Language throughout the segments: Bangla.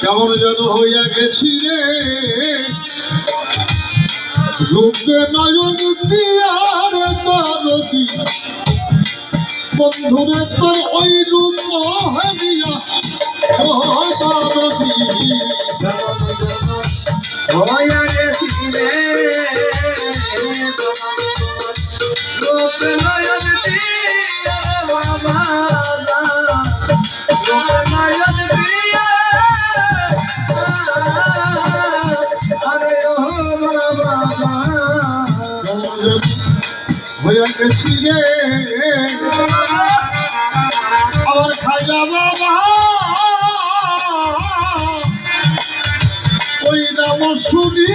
কেমন যেন হইয়া গেছি রে। রূপে নয়ন দিয়ার দরদি বন্ধুরে তোর ওই রূপ হইয়া আমার খাজা বাবা। ওই নাম শুনি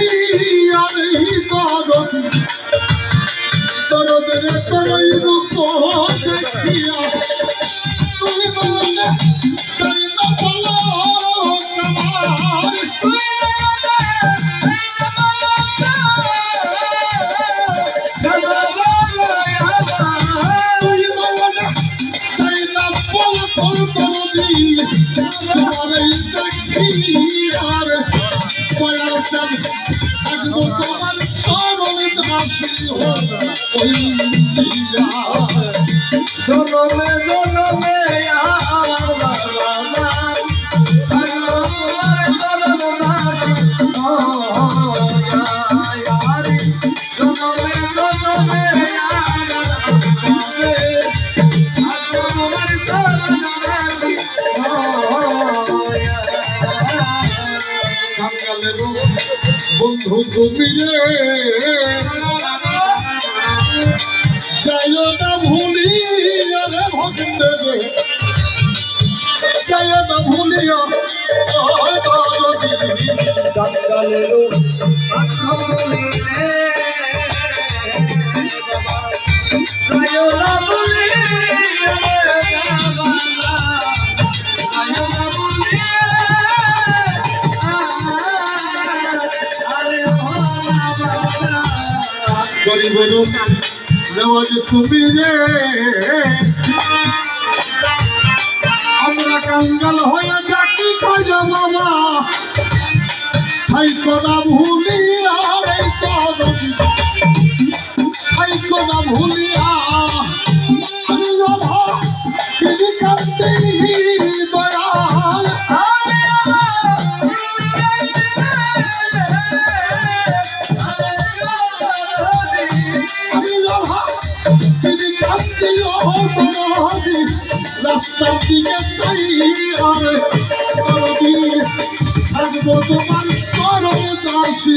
আর দরদি। দরদের তরই রূপ দেখিয়া কয়ার তুমি রে চাইও না ভুলি রে ভক্ত রে চাইও না ভুলিয়া গরিবের নেওয়াজ তুমি রে আমরা কাঙ্গাল হয়ে ডাকি খাজা মামা? হাই কোনা ভুলিয়া রে রাস্তার দিকে চাই আর দরদি থাকব তোমার চরণ দাসী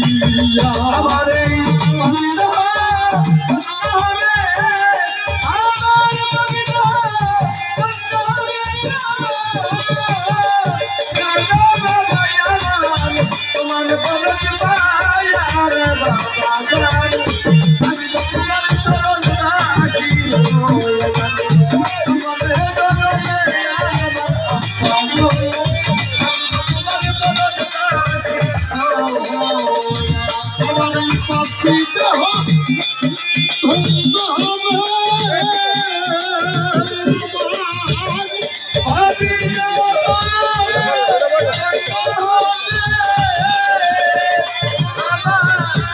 안 녕.